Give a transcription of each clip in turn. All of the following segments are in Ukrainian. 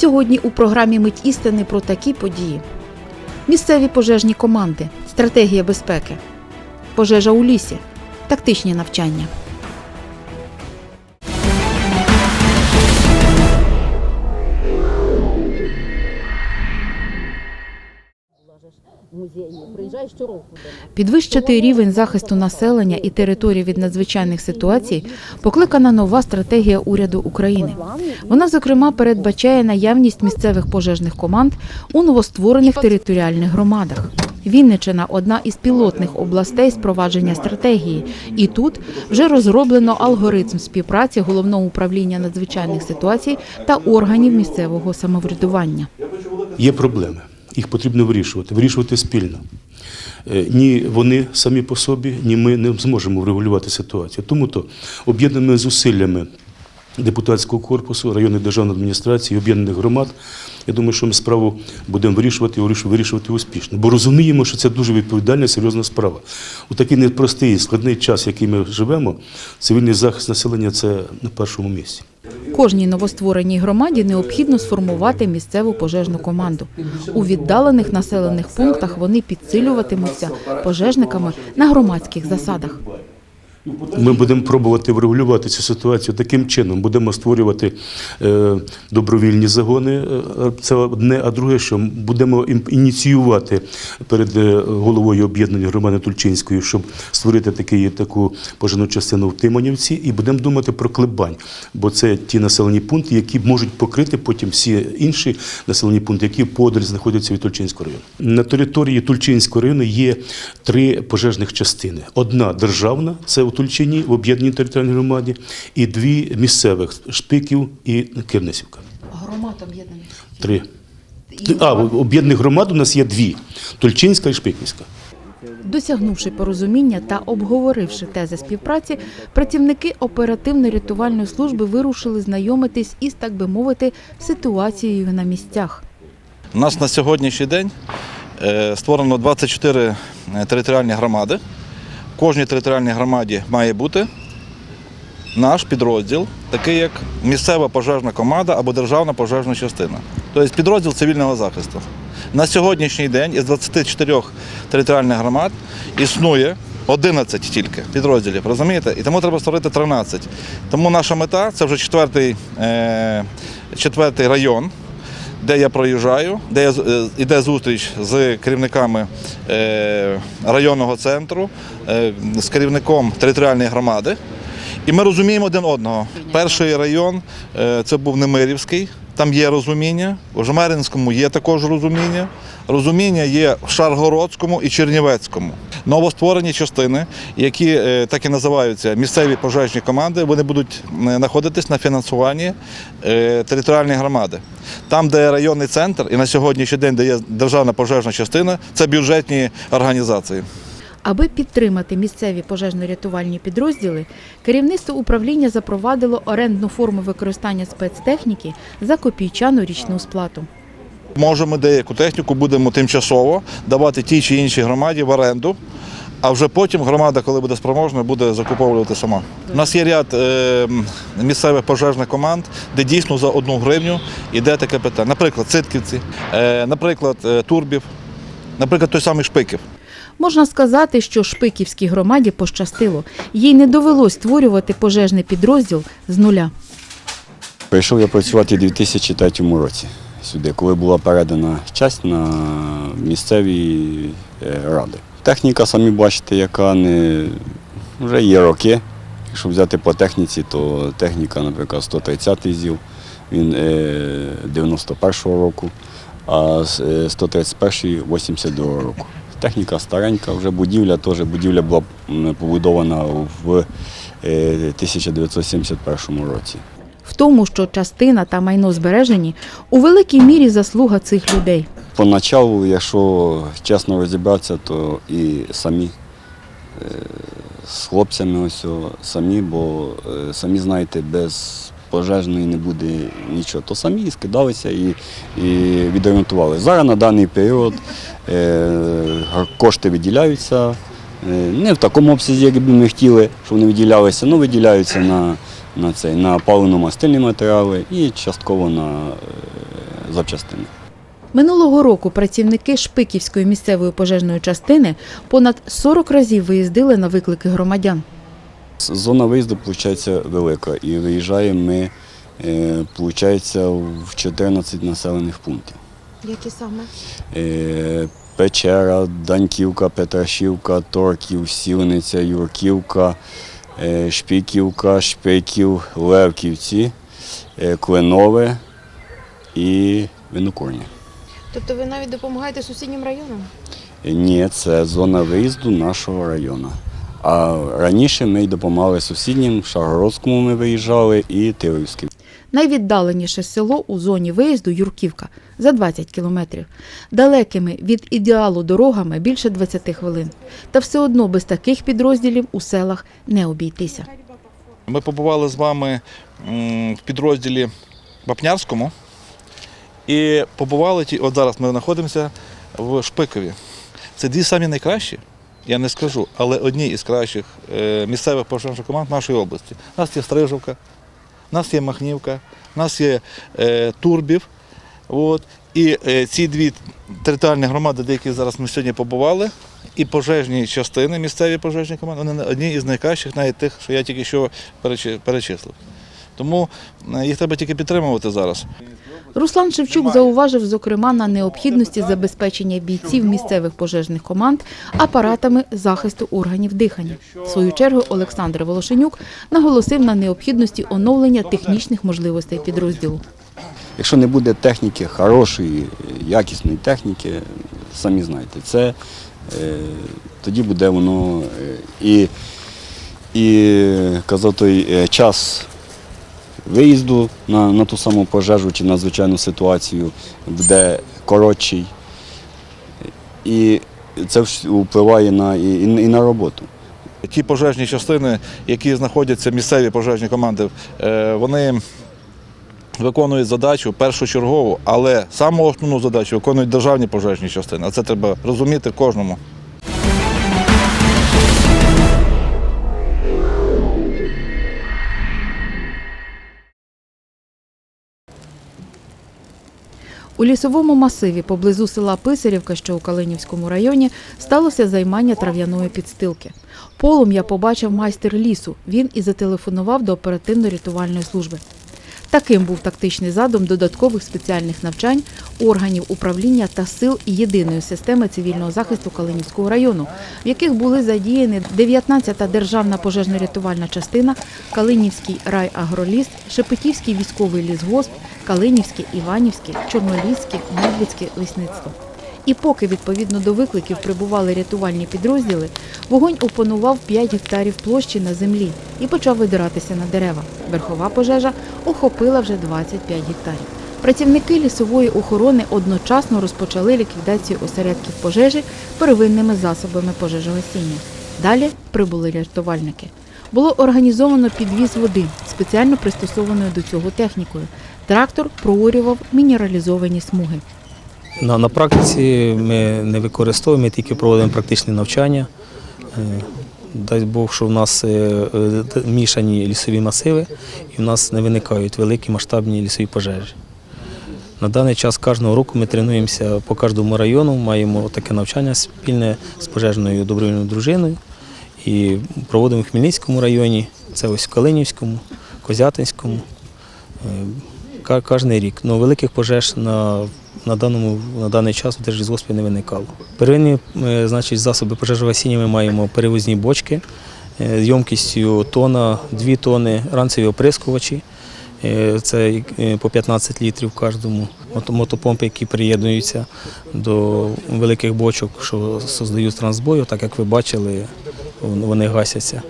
Сьогодні у програмі Мить істини про такі події: місцеві пожежні команди, стратегія безпеки, пожежа у лісі, тактичні навчання. Музейні. Приїжджає щороку. Підвищити рівень захисту населення і територій від надзвичайних ситуацій покликана нова стратегія уряду України. Вона, зокрема, передбачає наявність місцевих пожежних команд у новостворених територіальних громадах. Вінничина одна із пілотних областей спровадження стратегії, і тут вже розроблено алгоритм співпраці головного управління надзвичайних ситуацій та органів місцевого самоврядування. Є проблеми, їх потрібно вирішувати, вирішувати спільно. Е, Ні вони самі по собі, ні ми не зможемо врегулювати ситуацію. Тому то об'єднаними зусиллями депутатського корпусу, районної державної адміністрації, об'єднаних громад, я думаю, що ми справу будемо вирішувати і вирішувати успішно. Бо розуміємо, що це дуже відповідальна, серйозна справа. У такий непростий, складний час, в який ми живемо, цивільний захист населення це на першому місці. Кожній новоствореній громаді необхідно сформувати місцеву пожежну команду. У віддалених населених пунктах вони підсилюватимуться пожежниками на громадських засадах. Ми будемо пробувати врегулювати цю ситуацію таким чином. Будемо створювати е, добровільні загони. е, Це одне, а друге, що будемо ініціювати перед е, головою об'єднання громади Тульчинської, щоб створити такий, таку пожежну частину в Тимонівці, і будемо думати про Клебань, бо це ті населені пункти, які можуть покрити потім всі інші населені пункти, які подаль знаходяться від Тульчинського району. На території Тульчинського району є три пожежних частини: одна державна, це у Тульчині, в об'єднаній територіальній громаді, і дві місцевих Шпиків і Кирнесівка. Громад об'єднаних. Три. А, об'єднаних громад у нас є дві: Тульчинська і Шпиківська. Досягнувши порозуміння та обговоривши тези співпраці, працівники оперативно-рятувальної служби вирушили знайомитись із, так би мовити, ситуацією на місцях. У нас на сьогоднішній день е, створено 24 територіальні громади. Кожній територіальній громаді має бути наш підрозділ, такий як місцева пожежна команда або державна пожежна частина. Тобто підрозділ цивільного захисту. На сьогоднішній день із 24 територіальних громад існує 11 тільки підрозділів, розумієте? І тому треба створити 13. Тому наша мета це вже четвертий, е, четвертий район, де я проїжджаю, де я, з- е, зустріч з керівниками е, районного центру, е, з керівником територіальної громади. І ми розуміємо один одного. Перший район це був Немирівський, там є розуміння. У Жмеринському є також розуміння. Розуміння є в Шаргородському і Чернівецькому. Новостворені частини, які е, так і називаються місцеві пожежні команди, вони будуть е, знаходитись на фінансуванні е, територіальної громади. Там, де районний центр, і на сьогоднішній день, де є державна пожежна частина, це бюджетні організації. Аби підтримати місцеві пожежно-рятувальні підрозділи, керівництво управління запровадило орендну форму використання спецтехніки за копійчану річну сплату. Може, ми деяку техніку будемо тимчасово давати тій чи іншій громаді в оренду, а вже потім громада, коли буде спроможна, буде закуповувати сама. У нас є ряд е, місцевих пожежних команд, де дійсно за одну гривню йде таке питання. Наприклад, Цитківці, е, наприклад, е, Турбів, наприклад, той самий Шпиків. Можна сказати, що Шпиківській громаді пощастило. Їй не довелось створювати пожежний підрозділ з нуля. Прийшов я працювати у 2003 році сюди, коли була передана часть на місцеві е, ради. Техніка, самі бачите, яка не вже є роки. Якщо взяти по техніці, то техніка, наприклад, 130-й ЗІЛ, він е, 91-го року, а з, е, 131 82 року. Техніка старенька, вже будівля теж будівля була побудована в е, 1971 році. В тому, що частина та майно збережені, у великій мірі заслуга цих людей. Поначалу, якщо чесно розібратися, то і самі е, з хлопцями ось самі, бо е, самі знаєте, без пожежної не буде нічого. То самі скидалися і, і відремонтували. Зараз на даний період е, кошти виділяються. Не в такому обсязі, як би ми хотіли, щоб вони виділялися, але виділяються на, на, цей, на паливно-мастильні матеріали і частково на е, запчастини. Минулого року працівники Шпиківської місцевої пожежної частини понад 40 разів виїздили на виклики громадян. Зона виїзду виходить велика і виїжджаємо ми е, виходить, в 14 населених пунктів. Які саме? Е, Печера, Даньківка, Петрашівка, Торків, Сілниця, Юрківка, е, Шпіківка, Шпиків, Левківці, Клинове Кленове і Винокурня. Тобто ви навіть допомагаєте сусіднім районам? Е, Ні, це зона виїзду нашого району. А раніше ми й допомагали сусіднім, Шаргородському ми виїжджали і Тилівським. Найвіддаленіше село у зоні виїзду Юрківка за 20 кілометрів. Далекими від ідеалу дорогами більше 20 хвилин. Та все одно без таких підрозділів у селах не обійтися. Ми побували з вами в підрозділі Вапнярському і побували ті, от зараз ми знаходимося в Шпикові. Це дві самі найкращі, я не скажу, але одні із кращих е, місцевих пожежних команд нашої області. У нас є Стрижовка, у нас є Махнівка, у нас є е, Турбів. От. І е, ці дві територіальні громади, де які зараз ми сьогодні побували, і пожежні частини, місцеві пожежні команди, вони одні із найкращих, навіть тих, що я тільки що перечислив. Тому е, їх треба тільки підтримувати зараз. Руслан Шевчук зауважив, зокрема, на необхідності забезпечення бійців місцевих пожежних команд апаратами захисту органів дихання. В свою чергу Олександр Волошенюк наголосив на необхідності оновлення технічних можливостей підрозділу. Якщо не буде техніки, хорошої, якісної техніки, самі знаєте, це е, тоді буде воно е, і, і казав той час виїзду на, на ту саму пожежу чи надзвичайну ситуацію буде коротший. І це впливає на, і, і на роботу. Ті пожежні частини, які знаходяться місцеві пожежні команди, е, вони виконують задачу першочергову, але саму основну задачу виконують державні пожежні частини. А це треба розуміти кожному. У лісовому масиві поблизу села Писарівка, що у Калинівському районі, сталося займання трав'яної підстилки. Полум'я побачив майстер лісу. Він і зателефонував до оперативно-рятувальної служби. Таким був тактичний задум додаткових спеціальних навчань органів управління та сил єдиної системи цивільного захисту Калинівського району, в яких були задіяні 19-та державна пожежно-рятувальна частина, Калинівський райагроліс, Шепетівський військовий лісгосп, Калинівське, Іванівське, Чорноліське, Медведське лісництво. І поки відповідно до викликів прибували рятувальні підрозділи, вогонь опанував 5 гектарів площі на землі і почав видиратися на дерева. Верхова пожежа охопила вже 25 гектарів. Працівники лісової охорони одночасно розпочали ліквідацію осередків пожежі первинними засобами пожежогасіння. Далі прибули рятувальники. Було організовано підвіз води, спеціально пристосованою до цього технікою. Трактор проорював мінералізовані смуги. На, на практиці ми не використовуємо, ми тільки проводимо практичні навчання. Е, Дай Бог, що в нас е, е, мішані лісові масиви і в нас не виникають великі масштабні лісові пожежі. На даний час кожного року ми тренуємося по кожному району, маємо таке навчання спільне з пожежною добровільною дружиною і проводимо в Хмельницькому районі, це ось в Калинівському, Козятинському. Е, Кожен рік. Ну, великих пожеж на, на, даному, на даний час в Держлісгоспі не виникало. Первинні е, значить, засоби пожежогасіння ми маємо перевозні бочки е, ємкістю тона, 2 тони, ранцеві оприскувачі. Е, Це е, по 15 літрів кожному. Мотопомпи, які приєднуються до великих бочок, що создають трансбою, так як ви бачили, вони гасяться.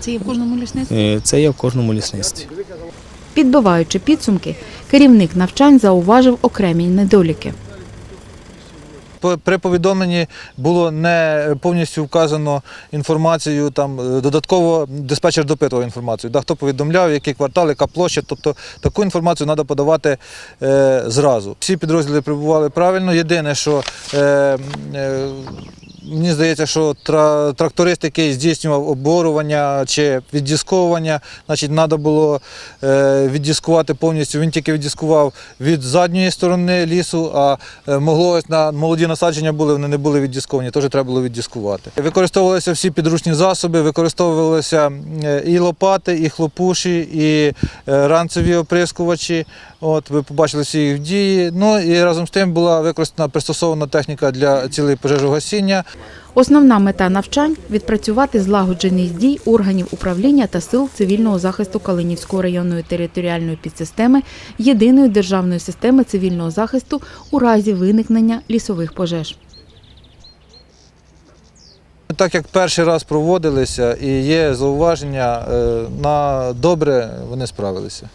Це є в кожному лісництві? Е, Це є в кожному лісництві. Підбиваючи підсумки, керівник навчань зауважив окремі недоліки. При повідомленні було не повністю вказано інформацію, там е, додатково диспетчер допитував інформацію, да, хто повідомляв, який квартал, яка площа. Тобто таку інформацію треба подавати е, зразу. Всі підрозділи прибували правильно. Єдине, що е, е, мені здається, що тракторист, який здійснював оборування чи віддісковування, значить, треба було е, віддіскувати повністю. Він тільки віддіскував від задньої сторони лісу, а е, могло ось на молоді насадження були, вони не були віддісковані, теж треба було віддіскувати. Використовувалися всі підручні засоби, використовувалися е, і лопати, і хлопуші, і ранцеві оприскувачі. От ви побачили всі їх дії. Ну і разом з тим була використана пристосована техніка для цілей пожежогасіння. Основна мета навчань відпрацювати злагодженість дій органів управління та сил цивільного захисту Калинівської районної територіальної підсистеми єдиної державної системи цивільного захисту у разі виникнення лісових пожеж. Так як перший раз проводилися і є зауваження, е, на добре вони справилися.